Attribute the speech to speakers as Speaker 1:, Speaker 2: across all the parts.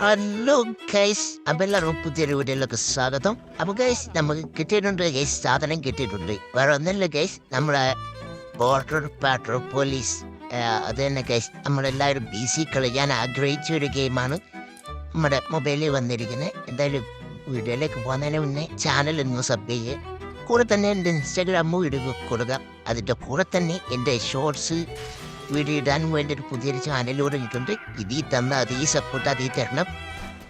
Speaker 1: Hello guys എല്ലാവരും പുതിയൊരു വീഡിയോയിലേക്ക് സ്വാഗതം. അപ്പോൾ ഗൈസ് നമുക്ക് കിട്ടിയിട്ടുണ്ട് ഗൈസ് സാധനം കിട്ടിയിട്ടുണ്ട്. വേറെ ഒന്നല്ല ഗൈസ് നമ്മുടെ ബോർഡർ പാട്രോൾ പോലീസ് അത് തന്നെ ഗൈസ് നമ്മളെല്ലാവരും ബി സി കളിക്കാൻ ആഗ്രഹിച്ച ഒരു ഗെയിമാണ് നമ്മുടെ മൊബൈലിൽ വന്നിരിക്കുന്നത് എന്തായാലും വീഡിയോയിലേക്ക് പോകുന്നതിന് മുന്നേ ചാനൽ ഒന്ന് സബ് ചെയ്യുക കൂടെ തന്നെ എന്റെ ഇൻസ്റ്റാഗ്രാമും ഇടുക കൊടുക്കാം. അതിന്റെ കൂടെ തന്നെ എന്റെ ഷോർട്സ് വീഡിയോ ഇടാൻ വേണ്ടി ഒരു പുതിയൊരു ചാനലിലൂടെ ഇട്ടുണ്ട് ഇതിൽ തന്ന അതീ സപ്പോർട്ട് അതീ തരണം.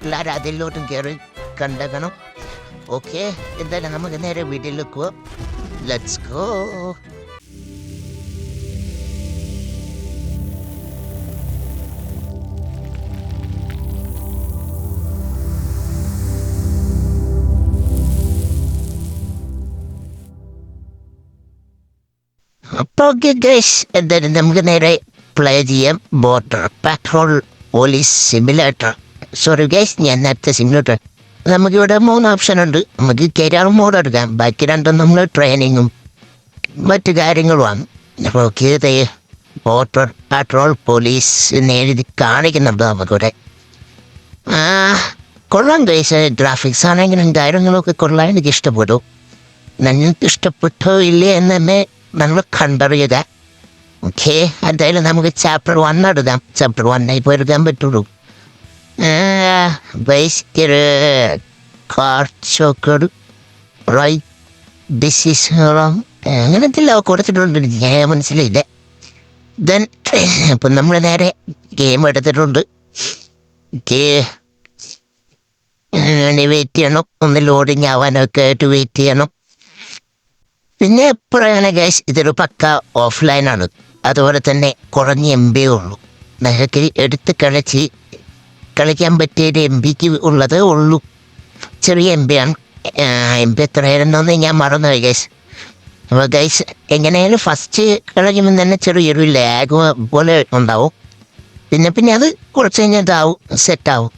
Speaker 1: എല്ലാവരും അതിലോട്ടും കയറി കണ്ടേക്കണം ഓക്കെ എന്തായാലും നമുക്ക് നേരെ വീട്ടിലേക്ക് പോവാം. ലെറ്റ്സ് ഗോ ഓക്കെ ഗൈസ് എന്തായാലും നമുക്ക് നേരെ പ്ലേ ചെയ്യാം. Border patrol police simulator sorry guys ഞാൻ നേരത്തെ സിമുലേറ്റർ നമുക്കിവിടെ മൂന്ന് ഓപ്ഷൻ ഉണ്ട്. നമുക്ക് കരിയർ മോഡ് എടുക്കാം. ബാക്കി രണ്ടും നമ്മൾ ട്രെയിനിങ്ങും മറ്റു കാര്യങ്ങളുമാണ്. അപ്പോൾ ഓക്കെ ബോട്ടർ പാട്രോൾ പോലീസ് എന്ന് എഴുതി കാണിക്കുന്നുണ്ട് നമുക്കിവിടെ. കൊള്ളാം ഗൈസ് ഗ്രാഫിക്സ് ആണെങ്കിലും കാര്യങ്ങളൊക്കെ കൊള്ളാൻ എനിക്ക് ഇഷ്ടപ്പെട്ടു നിങ്ങൾക്ക് ഇഷ്ടപ്പെട്ടോ ഇല്ലേ? എന്നെ നമ്മൾ കണ്ടറിയത്. ഓക്കെ എന്തായാലും നമുക്ക് ചാപ്റ്റർ വൺ എടുക്കാം ചാപ്റ്റർ വണ്ണായി എടുക്കാൻ പറ്റുള്ളൂ. ബേസിക്കൽ കാർച്ചോക്കട് റൈറ്റ് കൊടുത്തിട്ടുണ്ട്. ഞാൻ മനസ്സിലായില്ല. ദെൻ അപ്പം നമ്മൾ നേരെ ഗെയിം എടുത്തിട്ടുണ്ട്. വെയിറ്റ് ചെയ്യണം. ഒന്ന് ലോഡിങ് ആവാനൊക്കെ ആയിട്ട് വെയിറ്റ് ചെയ്യണം. പിന്നെ എപ്പോഴാണ് ഗ്യാഷ് ഇതൊരു പക്ക ഓഫ്ലൈനാണ് അതുപോലെ തന്നെ കുറഞ്ഞ എം ബി ഉള്ളൂ. നിങ്ങൾക്ക് എടുത്ത് കളിച്ച് കളിക്കാൻ പറ്റിയ എം ബിക്ക് ഉള്ളത് ഉള്ളൂ. ചെറിയ എം ബി ആണ്. എം ബി എത്രയായിരുന്നോന്ന് ഞാൻ മറന്നുപോയി ഗൈസ് അപ്പോൾ ഗൈസ് എങ്ങനെയാലും ഫസ്റ്റ് കളിക്കുമ്പോൾ തന്നെ ചെറിയൊരു ലാഗ് പോലെ ഉണ്ടാവും. പിന്നെ പിന്നെ അത് കുറച്ച് കഴിഞ്ഞാൽ ഇതാവും സെറ്റാവും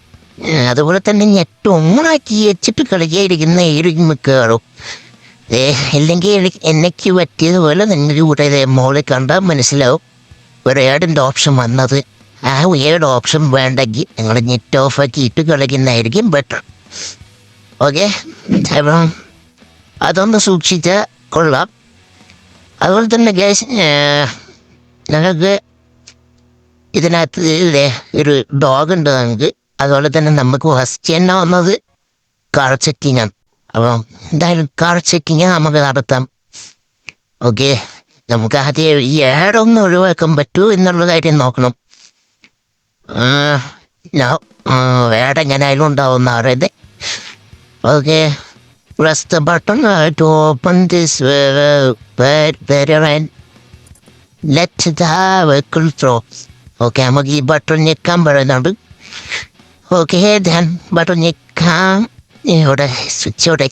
Speaker 1: അതുപോലെ തന്നെ നെറ്റ് ഓണാക്കി വെച്ചിട്ട് കളിക്കാതിരിക്കുന്ന ഏത് മിക്കവാറും അല്ലെങ്കിൽ എനിക്ക് പറ്റിയതുപോലെ നിങ്ങൾക്ക് കൂടെ മോളിൽ കണ്ടാൽ മനസ്സിലാവും. ഒരു ഏടിന്റെ ഓപ്ഷൻ വന്നത്. ആ ഏഡ് ഓപ്ഷൻ വേണ്ടെങ്കിൽ നിങ്ങൾ നെറ്റ് ഓഫ് ആക്കി ഇട്ട് കളിക്കുന്നതായിരിക്കും ബെറ്റർ ഓക്കെ അപ്പം അതൊന്ന് സൂക്ഷിച്ചാൽ കൊള്ളാം. അതുപോലെ തന്നെ ഗ്യാസ് ഞങ്ങൾക്ക് ഇതിനകത്ത് ഇല്ലേ ഒരു ഡോഗ് ഉണ്ട് നമുക്ക്. അതുപോലെ തന്നെ നമുക്ക് ഫസ്റ്റ് തന്നെ വന്നത് കാർ അപ്പം എന്തായാലും കാർ ചെക്കിങ് നമുക്ക് നടത്താം. ഓക്കെ നമുക്ക് ആദ്യം ഈ ഏടൊന്ന് ഒഴിവാക്കാൻ പറ്റുമോ എന്നുള്ള കാര്യം നോക്കണം. വേട ഞാൻ ഉണ്ടാവുന്ന അറിയത് okay press the button uh, to open this uh, barrier and. Okay നമുക്ക് ഈ ബട്ടൺ ഞെക്കാൻ പറയുന്നുണ്ട്. ഓക്കെ ധ്യാൻ ബട്ടൺ ഞെക്കാം. ഇവിടെ സ്വിച്ച് ഇവിടെ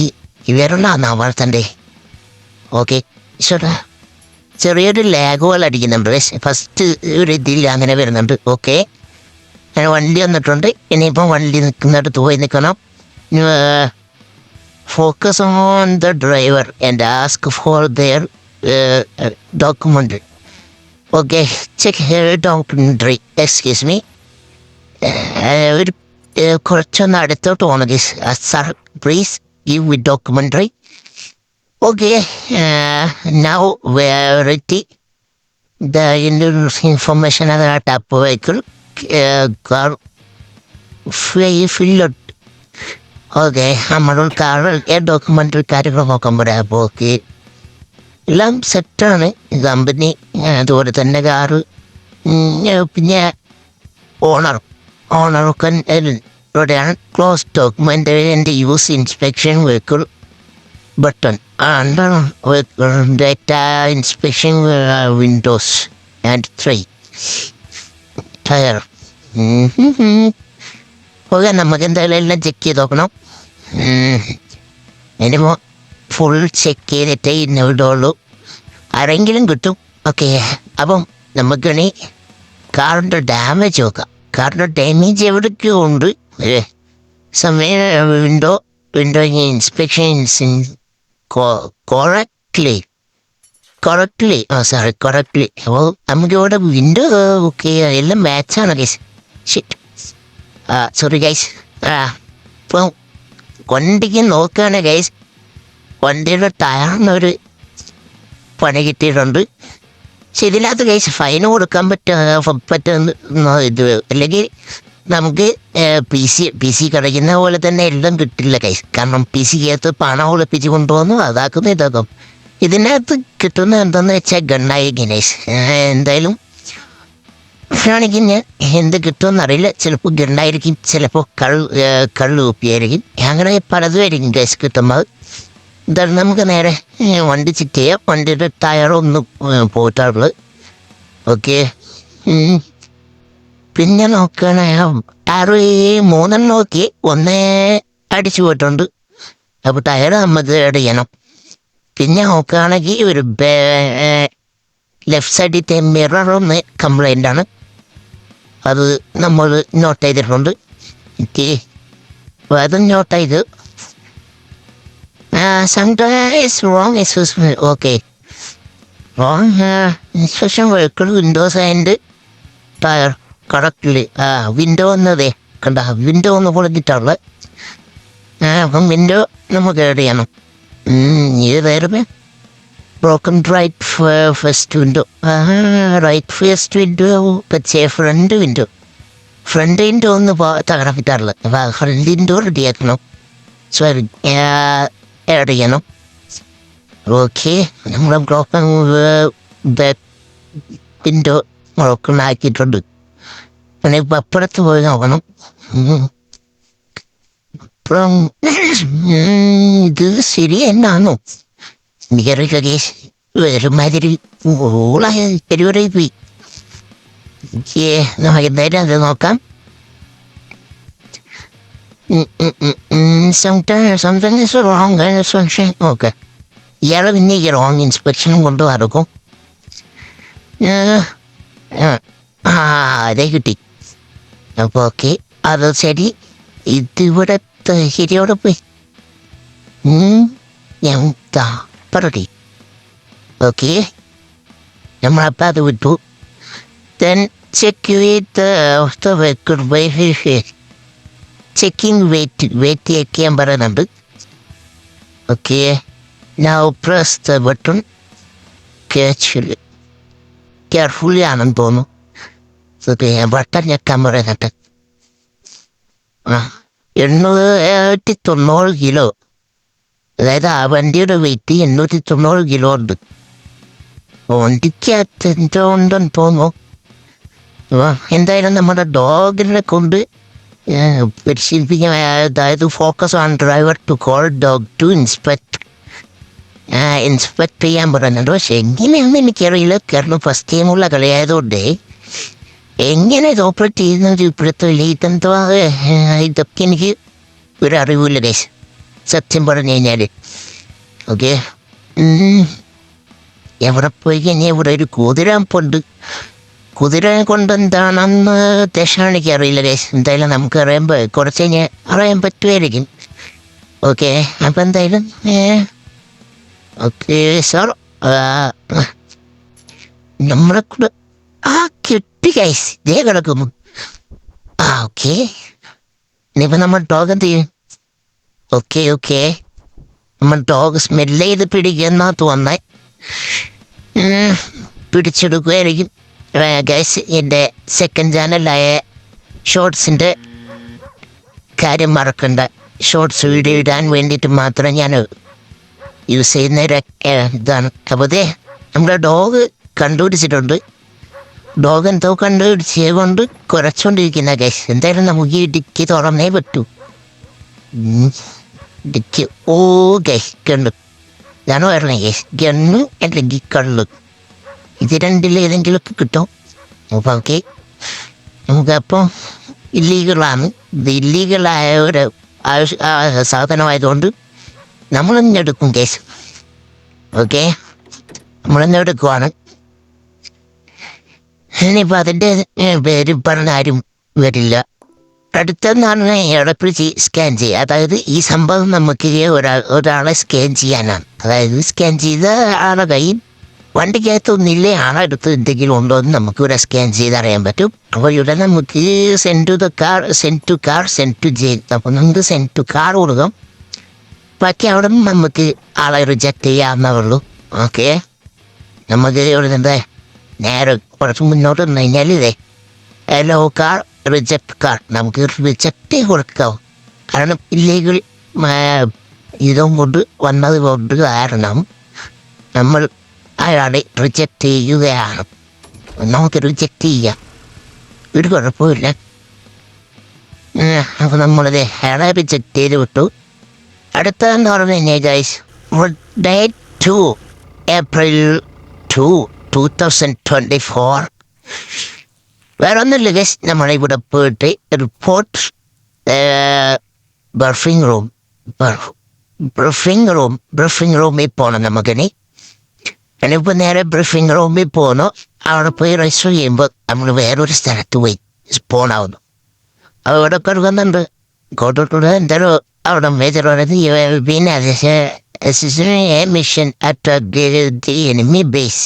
Speaker 1: ഈ ഇവരുണ്ടാകുന്ന വളർത്തണ്ടേ. ഓക്കെ ഈശ്വര. ചെറിയൊരു ലാഗ് പോലെ അടിക്കുന്നുണ്ട് ഫസ്റ്റ് ഒരു ഇതിൽ അങ്ങനെ വരുന്നുണ്ട് ഓക്കെ. ഞാൻ വണ്ടി വന്നിട്ടുണ്ട് ഇനിയിപ്പോൾ വണ്ടി നിൽക്കുന്നിടത്ത് പോയി നിൽക്കണം. Focus on the driver and ask for their document okay check documentary excuse me ഒരു കുറച്ചൊന്ന് അടുത്തോട്ട് പോകണം sir please give with documentary okay now variety the information അതായിട്ട് ടാപ്പ് വെഹിക്കിൾ. കാർ ഫില്ലോട്ട്. ഓക്കെ നമ്മൾ കാർ ഡോക്യുമെന്ററി കാര്യങ്ങൾ നോക്കാൻ പറയാം അപ്പോൾ ഓക്കെ എല്ലാം സെറ്റാണ്. കമ്പനി അതുപോലെ തന്നെ കാറ്. പിന്നെ ഓണർ. ഓണർക്ക് ഇവിടെയാണ് ക്ലോസ് ഡോക്യുമെന്റ് എന്റെ യൂസ് ഇൻസ്പെക്ഷൻ വെഹിക്കിൾ ബട്ടൺ എന്താണ് data inspection windows and three tyre okay നമുക്ക് എന്തായാലും എല്ലാം ചെക്ക് ചെയ്ത് നോക്കണം. ഇനിയിപ്പോൾ ഫുൾ ചെക്ക് ചെയ്തിട്ടേ ഇന്ന് വിടുള്ളൂ ആരെങ്കിലും കിട്ടും. ഓക്കെ അപ്പം നമുക്കിനി കാറിന്റെ ഡാമേജ് നോക്കാം. കാറിന്റെ ഡാമേജ് എവിടേക്കോ ഉണ്ട്. അല്ലേ സമയം window window inspection correctly correctly ആ സോറി കൊറക്ട്ലി അപ്പോൾ നമുക്ക് ഇവിടെ വിൻഡോ ഓക്കെ എല്ലാം മാച്ചാണ് ഗൈസ് ഷിറ്റ് ആ സോറി ഗൈസ് ആ ഇപ്പോൾ വണ്ടിക്ക് നോക്കുകയാണ് ഗൈസ് വണ്ടിയുടെ ടയറിനൊരു പണി കിട്ടിയിട്ടുണ്ട്. പക്ഷെ ഇതിനകത്ത് കേസ് ഫൈൻ കൊടുക്കാൻ പറ്റുക പറ്റുന്ന ഇത് അല്ലെങ്കിൽ നമുക്ക് പി സി പി സി കളിക്കുന്ന പോലെ തന്നെ എല്ലാം കിട്ടില്ല കൈസ് കാരണം പി സിക്കകത്ത് പണം ഒളിപ്പിച്ച് കൊണ്ടുപോകുന്നു അതാക്കുന്നു ഇതാക്കും. ഇതിനകത്ത് കിട്ടുന്ന എന്തെന്ന് വെച്ചാൽ ഗണ്ണായി ഗണേഷ് എന്തായാലും ആണെങ്കിൽ ഞാൻ എന്ത് കിട്ടുമെന്ന് അറിയില്ല. ചിലപ്പോൾ ഗണ്ണായിരിക്കും ചിലപ്പോൾ ഏഹ് കള്ള് കുപ്പിയായിരിക്കും. അങ്ങനെ പലതും ആയിരിക്കും ഗൈസ് കിട്ടുന്നത്. എന്തായാലും നമുക്ക് നേരെ വണ്ടി ചെക്ക് ചെയ്യാം. വണ്ടിയുടെ ടയറൊന്ന് പോയിട്ടുള്ളത് ഓക്കെ പിന്നെ നോക്കണേ ടയർ ഈ മൂന്നെണ്ണം നോക്കി ഒന്നേ അടിച്ചു പോയിട്ടുണ്ട്. അപ്പോൾ ടയർ നമ്മൾ ചെയ്യണം. പിന്നെ നോക്കുകയാണെങ്കിൽ ഒരു ലെഫ്റ്റ് സൈഡിലത്തെ മിറർ ഒന്ന് കംപ്ലൈന്റ് ആണ്. അത് നമ്മൾ നോട്ട് ചെയ്തിട്ടുണ്ട്. ഓക്കെ അത് നോട്ട് ചെയ്ത് some wrong express okay. Wrong inspection vehicle windows and tyre correctly ആ വിൻഡോ എന്നതേ കണ്ട വിൻഡോ ഒന്ന് പൊളിഞ്ഞിട്ടുള്ള ആ അപ്പം വിൻഡോ നമുക്ക് ആഡ് ചെയ്യണം. ഇത് വേറെ broken right first window right first window പക്ഷേ ഫ്രണ്ട് വിൻഡോ ഫ്രണ്ട് വിൻഡോ ഒന്ന് തകർപ്പിട്ടാറുള്ളത് അപ്പം ഫ്രണ്ട് വിൻഡോ റെഡിയാക്കണം സോറി ചെയ്യണം ഓക്കെ നമ്മുടെ ബ്രോക്കൺ ബാക്ക് വിൻഡോ ബ്രോക്കൺ ആക്കിയിട്ടുണ്ട്. പിന്നെ ഇപ്പം അപ്പുറത്ത് പോയി നോക്കണം. അപ്പുറം ഇത് ശരി എന്നാണോ? എനിക്കറിയില്ല കേസ് ഒരുമാതിരി ഓളായ പരിപാടി പോയി. നമുക്ക് എന്തായാലും അത് നോക്കാം. Something is wrong inspection okay ഇയാളെ പിന്നെ ഈ റോങ് ഇൻസ്പെക്ഷനും കൊണ്ട് നടക്കും ആ അതെ കിട്ടി അപ്പോൾ ഓക്കെ അത് ശരി ഇതിവിടെ ശരിയോടെ പോയി ഉം, എന്താ പറടി ഓക്കെ നമ്മളപ്പോൾ അത് വിട്ടു ദെൻ ചെക്ക് വിത്ത് ദ വെക്കർ ചെക്കിംഗ് വെയിറ്റ് വെയിറ്റ് ചെക്ക് ചെയ്യാൻ പറയുന്നുണ്ട്. Okay now press the button catch carefully ആണെന്ന് തോന്നുന്നു. ഓക്കെ ബട്ടൺ ഞെക്കാൻ പറയുന്നുണ്ട് ആ എണ്ണൂറ്റി തൊണ്ണൂറ് കിലോ അതായത് ആ വണ്ടിയുടെ വെയിറ്റ് എണ്ണൂറ്റി തൊണ്ണൂറ് കിലോ ഉണ്ട്. വണ്ടിക്കകത്ത് എന്തോ ഉണ്ടെന്ന് തോന്നുന്നു. എന്തായാലും നമ്മുടെ ഡോഗിനെ കൊണ്ട് പരിശീലിപ്പിക്കാൻ അതായത് focus on driver to call dog to inspect inspect ചെയ്യാൻ പറയുന്നുണ്ട്. പക്ഷെ എങ്ങനെയാണെന്ന് എനിക്കറിയില്ല. കാരണം ഫസ്റ്റ് ടൈമുള്ള കളിയായതുകൊണ്ട് എങ്ങനെ ഇത് ഓപ്പറേറ്റ് ചെയ്യുന്നത് ഇപ്പോഴത്തെ ഇതെന്തോ ഇതൊക്കെ എനിക്ക് ഒരു അറിവില്ല ഗൈസ്. സത്യം പറഞ്ഞു കഴിഞ്ഞാൽ ഓക്കെ? എവിടെ പോയി കഴിഞ്ഞാൽ ഇവിടെ ഒരു കുതിരാമ്പുണ്ട് കുതിര കൊണ്ട് എന്താണെന്ന് ഉദ്ദേശമാണ് എനിക്ക് അറിയില്ല രേശ്. എന്തായാലും നമുക്ക് അറിയുമ്പോൾ കുറച്ച് കഴിഞ്ഞാൽ അറിയാൻ പറ്റുമായിരിക്കും. ഓക്കെ അപ്പം എന്തായാലും ഓക്കെ സാർ നമ്മളെ കൂടെ ആ കിട്ടി കൈസ് ഇതേ കിടക്കുന്നു. ആ ഓക്കെ. ഇനിയിപ്പോൾ നമ്മൾ ഡോഗ് എന്ത് ചെയ്യും? Okay okay. നമ്മൾ ഡോഗ് സ്മെല്ല് ചെയ്ത് പിടിക്കുന്ന തോന്നേ. പിടിച്ചെടുക്കുമായിരിക്കും ഗൈസ് എന്റെ സെക്കൻഡ് ചാനലായ ഷോർട്സിന്റെ കാര്യം മറക്കണ്ട. ഷോർട്സ് വീഡിയോ ഇടാൻ വേണ്ടിയിട്ട് മാത്രം ഞാൻ യൂസ് ചെയ്യുന്ന ഒരു ഇതാണ്. അപ്പോൾ ദേ നമ്മുടെ ഡോഗ് കണ്ടുപിടിച്ചിട്ടുണ്ട്. ഡോഗ് എന്തോ കണ്ടുപിടിച്ചത് കൊണ്ട് കുറച്ചുകൊണ്ടിരിക്കുന്ന ഗൈസ് എന്തായാലും നമുക്ക് ഈ ഡിക്കി തുറന്നേ പറ്റൂ. ഡിക്കി. ഓ ഗൈസ് കണ്ടു. ഞാൻ പറഞ്ഞേ ഗൈസ് ഗണ്ണു അല്ലെങ്കിൽ കള്ളു. ഇത് രണ്ടിൽ ഏതെങ്കിലുമൊക്കെ കിട്ടും. അപ്പോൾ ഓക്കെ. നമുക്കപ്പോൾ ഇല്ലീഗളാണ് ഇത് ഇല്ലീഗലായ ഒരു ആവശ്യ സാധനമായതുകൊണ്ട് സാധനമായതുകൊണ്ട് നമ്മളെന്നെ എടുക്കും കേസ് ഓക്കെ. നമ്മളെന്നെ എടുക്കുവാണ്. ഇനിയിപ്പോൾ അതിന്റെ പേര് പറഞ്ഞ ആരും വരില്ല. അടുത്തെന്നാണ് എടപ്പിടിച്ച് സ്കാൻ ചെയ്യുക അതായത് ഈ സംഭവം നമുക്ക് ഒരാ ഒരാളെ സ്കാൻ ചെയ്യാനാണ്. അതായത് സ്കാൻ ചെയ്ത ആളെ കയ്യിൽ വണ്ടിക്കകത്ത് ഒന്നില്ലേ? ആളെടുത്ത് എന്തെങ്കിലും ഉണ്ടോ എന്ന് നമുക്ക് ഇവിടെ സ്കാൻ ചെയ്ത് അറിയാൻ പറ്റും. അപ്പോൾ ഇവിടെ നമുക്ക് send to the car send to car send to jail അപ്പോൾ നമുക്ക് സെൻഡ് ടു കാർ കൊടുക്കാം. ബാക്കി അവിടെ നമുക്ക് ആളെ റിജക്റ്റ് ചെയ്യാവുന്നേ ഉള്ളൂ. ഓക്കെ? നമുക്ക് ഇവിടെ എന്താ? നേരെ കുറച്ച് മുന്നോട്ട് വന്നു കഴിഞ്ഞാൽ ഇതേ. എല്ലോ കാർ റിജക്റ്റ് കാർ നമുക്ക് റിജക്റ്റ് കൊടുക്കാം. കാരണം ഇല്ലെങ്കിൽ ഇതും കൊണ്ട് വന്നത് കൊണ്ട് കാരണം നമ്മൾ അയാളെ റിജക്റ്റ് ചെയ്യുകയാണ്. നമുക്ക് റിജക്റ്റ് ചെയ്യാം ഒരു കുഴപ്പമില്ല അപ്പോൾ നമ്മളത് അയാളെ റിജക്റ്റ് ചെയ്ത് വിട്ടു. അടുത്തതെന്ന് പറഞ്ഞു കഴിഞ്ഞാൽ guys date two April two two thousand twenty four വേറെ ഒന്നുമില്ല ഗൈസ് നമ്മളിവിടെ പോയിട്ട് report briefing room briefing room briefing റൂമിൽ പോകണം നമുക്കിനി. ഞാനിപ്പോൾ നേരെ ബ്രീഫിംഗ് റൂമിൽ പോന്നു. അവിടെ പോയി രജിസ്റ്റർ ചെയ്യുമ്പോൾ നമ്മൾ വേറൊരു സ്ഥലത്ത് പോയി പോണാവുന്നു. അവിടെ കൊടുക്കുന്നുണ്ട് കൊടുക്കുന്നത് എന്തായാലും അവിടെ മേജർ പറയുന്നത് പിന്നെ mission at the enemy base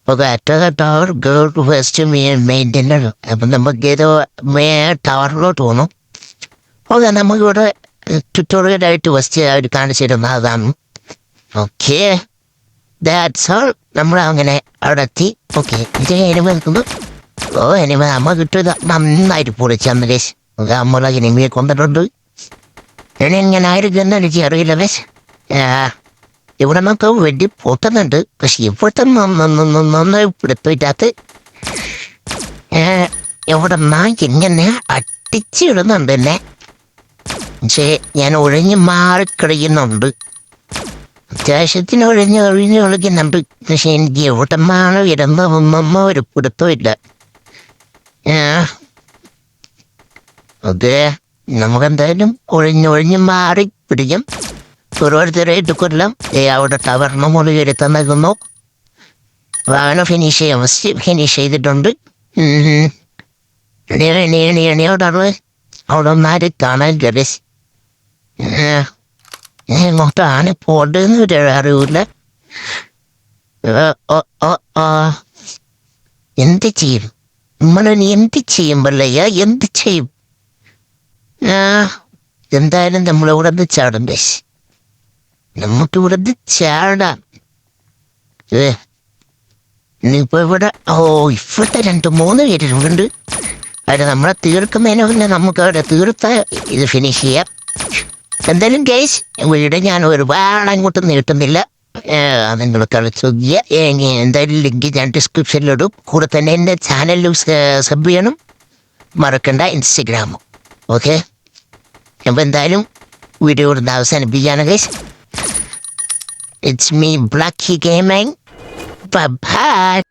Speaker 1: അപ്പോൾ at tower go to first maintainer അപ്പം നമുക്ക് ഇത് ടവറിലോട്ട് പോകണം ഓക്കെ നമുക്കിവിടെ ട്യൂട്ടോറിയലായിട്ട് ഫസ്റ്റ് അവർ കാണിച്ചു തരുന്ന അതാണ് ഓക്കെ ദാറ്റ്സ് ഓൾ നമ്മൾ അങ്ങനെ അവിടെ എത്തി ഓക്കെ എനിമ ഓ എനിമ അമ്മ കിട്ടിയത് നന്നായിട്ട് പൊളിച്ചന്ന് കേസ് നമ്മളെ എനിമയെ കൊണ്ടിട്ടുണ്ട് ഇനി എങ്ങനെ ആയിരിക്കും എനിക്ക് അറിയില്ല വേസ് ഇവിടെ നമുക്ക് വെടി പൊട്ടുന്നുണ്ട്. പക്ഷെ ഇവിടുത്തെ നന്നായി പിടുത്തിട്ടാത്ത് എവിടെ നാ ഇങ്ങനെ എന്നെ. പക്ഷേ ഞാൻ ഒഴിഞ്ഞ് മാറിക്കളിയുന്നുണ്ട് അത്യാവശ്യത്തിന് ഒഴിഞ്ഞ് ഒഴിഞ്ഞ് കളിക്കുന്നുണ്ട് പക്ഷെ എനിക്ക് എവിടെന്നാണ് ഉമ്മമ്മ ഒരു പിടുത്തമില്ല അതെ നമുക്കെന്തായാലും ഒഴിഞ്ഞൊഴിഞ്ഞ് മാറി പിടിക്കും. ഓരോരുത്തരായിട്ട് കൊല്ലം അവിടെ ടവറിന് മുകളിൽ എടുത്താൽ നൽകുന്നു വാഹനം ഫിനിഷ് ചെയ്യാം. ഫസ്റ്റ് ഫിനിഷ് ചെയ്തിട്ടുണ്ട്. എണിയോടാണ് അവിടെ ഒന്നാരും കാണാൻ ഗരസ് എങ്ങോട്ടാണ് det ഒരു അറിവില്ല എന്ത് ചെയ്യും നമ്മളിനി എന്ത് ചെയ്യും പല്ലയ്യ എന്ത് ചെയ്യും എന്തായാലും നമ്മളിവിടെ നിന്ന് ചാടും ബസ് നമുക്ക് ഇവിടെ നിന്ന് ചാടാം ഏ ഇനിയിപ്പോ ഇവിടെ ഓ ഇവിടെ രണ്ട് മൂന്ന് പേരുണ്ട് അത് നമ്മളെ തീർക്കുന്നതിന് പിന്നെ നമുക്ക് അവിടെ തീർത്ത ഇത് ഫിനിഷ് ചെയ്യാം എന്തായാലും കേസ് വീട് ഞാൻ ഒരുപാട് അങ്ങോട്ട് നീട്ടുന്നില്ല. നിങ്ങൾ കളിച്ചു എന്തായാലും ലിങ്ക് ഞാൻ ഡിസ്ക്രിപ്ഷനിലിടും കൂടെ തന്നെ എന്റെ ചാനലിലും സബ് ചെയ്യണം. മറക്കണ്ട ഇൻസ്റ്റഗ്രാമും ഓക്കെ അപ്പോൾ എന്തായാലും വീഡിയോ കൊടുത്ത് അവസാനിപ്പിക്കുകയാണ് case it's me Blacky gaming bye